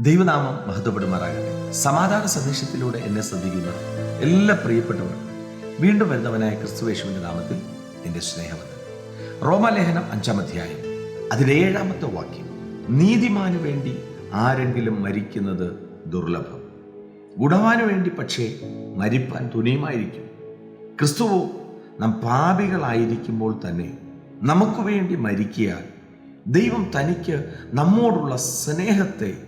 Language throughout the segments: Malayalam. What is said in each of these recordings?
ദൈവനാമം മഹത്വപ്പെടുമാറാകട്ടെ. സമാധാന സന്ദേശത്തിലൂടെ എന്നെ ശ്രദ്ധിക്കുന്ന എല്ലാ പ്രിയപ്പെട്ടവർ വീണ്ടും വരുന്നവനായ ക്രിസ്തുവേശുവിന്റെ നാമത്തിൽ എന്റെ സ്നേഹമുണ്ട് റോമലേഖനം അഞ്ചാം അധ്യായം അതിലെ ഏഴാമത്തെ വാക്യം. നീതിമാന് വേണ്ടി ആരെങ്കിലും മരിക്കുന്നത് ദുർലഭം. ഗുണവാനു വേണ്ടി പക്ഷേ മരിപ്പാൻ തുനിയുമായിരിക്കും. ക്രിസ്തുവോ നാം പാപികളായിരിക്കുമ്പോൾ തന്നെ നമുക്ക് വേണ്ടി മരിക്കിയാൽ ദൈവം തനിക്ക് നമ്മോടുള്ള സ്നേഹത്തെ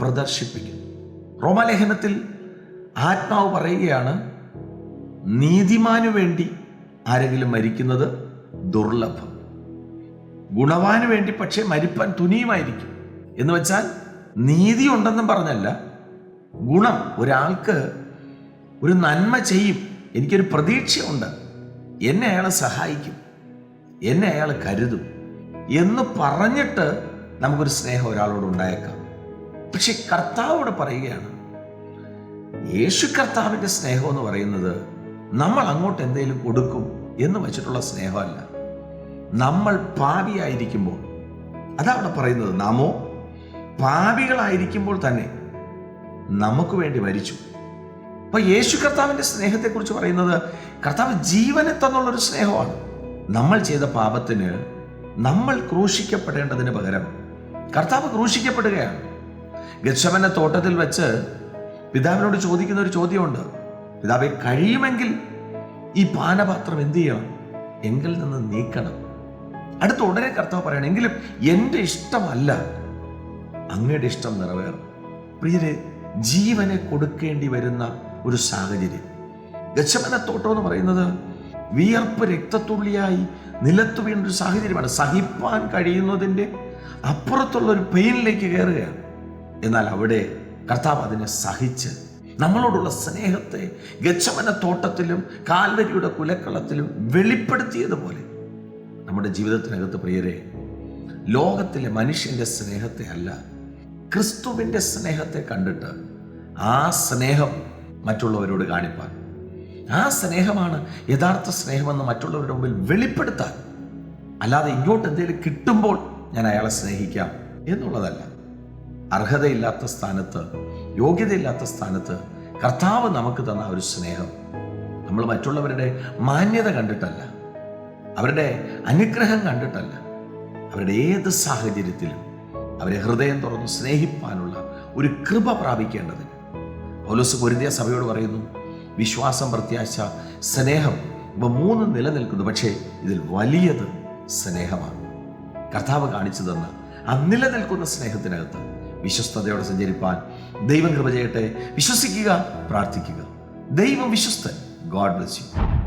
പ്രദർശിപ്പിക്കുന്നു റോമാലേഖനത്തിൽ ആത്മാവ് പറയുകയാണ് നീതിമാനു വേണ്ടി ആരെങ്കിലും മരിക്കുന്നത് ദുർലഭം. ഗുണവാനു വേണ്ടി പക്ഷേ മരിപ്പാൻ തുനിയുമായിരിക്കും. എന്ന് വെച്ചാൽ നീതി ഉണ്ടെന്നും പറഞ്ഞല്ല ഗുണം ഒരാൾക്ക് ഒരു നന്മ ചെയ്യും എനിക്കൊരു പ്രതീക്ഷയുണ്ട് എന്നെ അയാൾ സഹായിക്കും എന്നെ അയാൾ കരുതും എന്ന് പറഞ്ഞിട്ട് നമുക്കൊരു സ്നേഹം ഒരാളോട് ഉണ്ടായേക്കാം. പക്ഷെ കർത്താവോട് പറയുകയാണ് യേശു കർത്താവിന്റെ സ്നേഹം എന്ന് പറയുന്നത് നമ്മൾ അങ്ങോട്ട് എന്തെങ്കിലും കൊടുക്കും എന്ന് വെച്ചിട്ടുള്ള സ്നേഹമല്ല. നമ്മൾ പാപിയായിരിക്കുമ്പോൾ അതാ അവിടെ പറയുന്നത് നാമോ പാപികളായിരിക്കുമ്പോൾ തന്നെ നമുക്ക് വേണ്ടി മരിച്ചു. അപ്പൊ യേശു കർത്താവിന്റെ സ്നേഹത്തെക്കുറിച്ച് പറയുന്നത് കർത്താവ് ജീവനെ തന്നുള്ളൊരു സ്നേഹമാണ്. നമ്മൾ ചെയ്ത പാപത്തിന് നമ്മൾ ക്രൂശിക്കപ്പെടേണ്ടതിന് പകരം കർത്താവ് ക്രൂശിക്കപ്പെടുകയാണ്. ഗച്ഛമന തോട്ടത്തിൽ വെച്ച് പിതാവിനോട് ചോദിക്കുന്ന ഒരു ചോദ്യമുണ്ട്. പിതാവെ കഴിയുമെങ്കിൽ ഈ പാനപാത്രം എന്ത് ചെയ്യണം? എങ്കിൽ നിന്ന് നീക്കണം. അടുത്ത ഉടനെ കർത്താവ് പറയണം എങ്കിലും എന്റെ ഇഷ്ടമല്ല അങ്ങയുടെ ഇഷ്ടം നിറവേറും. പ്രിയരെ ജീവനെ കൊടുക്കേണ്ടി വരുന്ന ഒരു സാഹചര്യം. ഗച്ഛമന തോട്ടം എന്ന് പറയുന്നത് വിയർപ്പ് രക്തത്തുള്ളിയായി നിലത്ത് വീണ ഒരു സാഹചര്യമാണ്. സഹിപ്പാൻ കഴിയുന്നതിന്റെ അപ്പുറത്തുള്ള ഒരു പെയിനിലേക്ക് കയറുകയാണ്. എന്നാൽ അവിടെ കർത്താവ് അതിനെ സഹിച്ച് നമ്മളോടുള്ള സ്നേഹത്തെ ഗച്ഛമന തോട്ടത്തിലും കാൽവരിയുടെ കുലക്കളത്തിലും വെളിപ്പെടുത്തിയതുപോലെ നമ്മുടെ ജീവിതത്തിനകത്ത് പ്രിയരെ ലോകത്തിലെ മനുഷ്യന്റെ സ്നേഹത്തെ അല്ല ക്രിസ്തുവിന്റെ സ്നേഹത്തെ കണ്ടിട്ട് ആ സ്നേഹം മറ്റുള്ളവരോട് കാണിപ്പാൻ ആ സ്നേഹമാണ് യഥാർത്ഥ സ്നേഹമെന്ന് മറ്റുള്ളവരുടെ മുമ്പിൽ വെളിപ്പെടുത്താൻ. അല്ലാതെ ഇങ്ങോട്ട് എന്തെങ്കിലും കിട്ടുമ്പോൾ ഞാൻ അയാളെ സ്നേഹിക്കാം എന്നുള്ളതല്ല. അർഹതയില്ലാത്ത സ്ഥാനത്ത് യോഗ്യതയില്ലാത്ത സ്ഥാനത്ത് കർത്താവ് നമുക്ക് തന്ന ഒരു സ്നേഹം. നമ്മൾ മറ്റുള്ളവരുടെ മാന്യത കണ്ടിട്ടല്ല. അവരുടെ അനുഗ്രഹം കണ്ടിട്ടല്ല. അവരുടെ ഏത് സാഹചര്യത്തിലും അവരെ ഹൃദയം തുറന്ന് സ്നേഹിപ്പാനുള്ള ഒരു കൃപ പ്രാപിക്കേണ്ടതിന്. പൗലോസ് പൊരുതിയ സഭയോട് പറയുന്നു വിശ്വാസം പ്രത്യാശ സ്നേഹം ഇവ മൂന്ന് നിലനിൽക്കുന്നു. പക്ഷേ ഇതിൽ വലിയത് സ്നേഹമാണ്. കർത്താവ് കാണിച്ചു തന്ന ആ നിലനിൽക്കുന്ന സ്നേഹത്തിനകത്ത് വിശ്വസ്തയോടെ സഞ്ചരിപ്പാൻ ദൈവം കൃപ ചെയ്യട്ടെ. വിശ്വസിക്കുക പ്രാർത്ഥിക്കുക. ദൈവം വിശ്വസ്തൻ. God bless you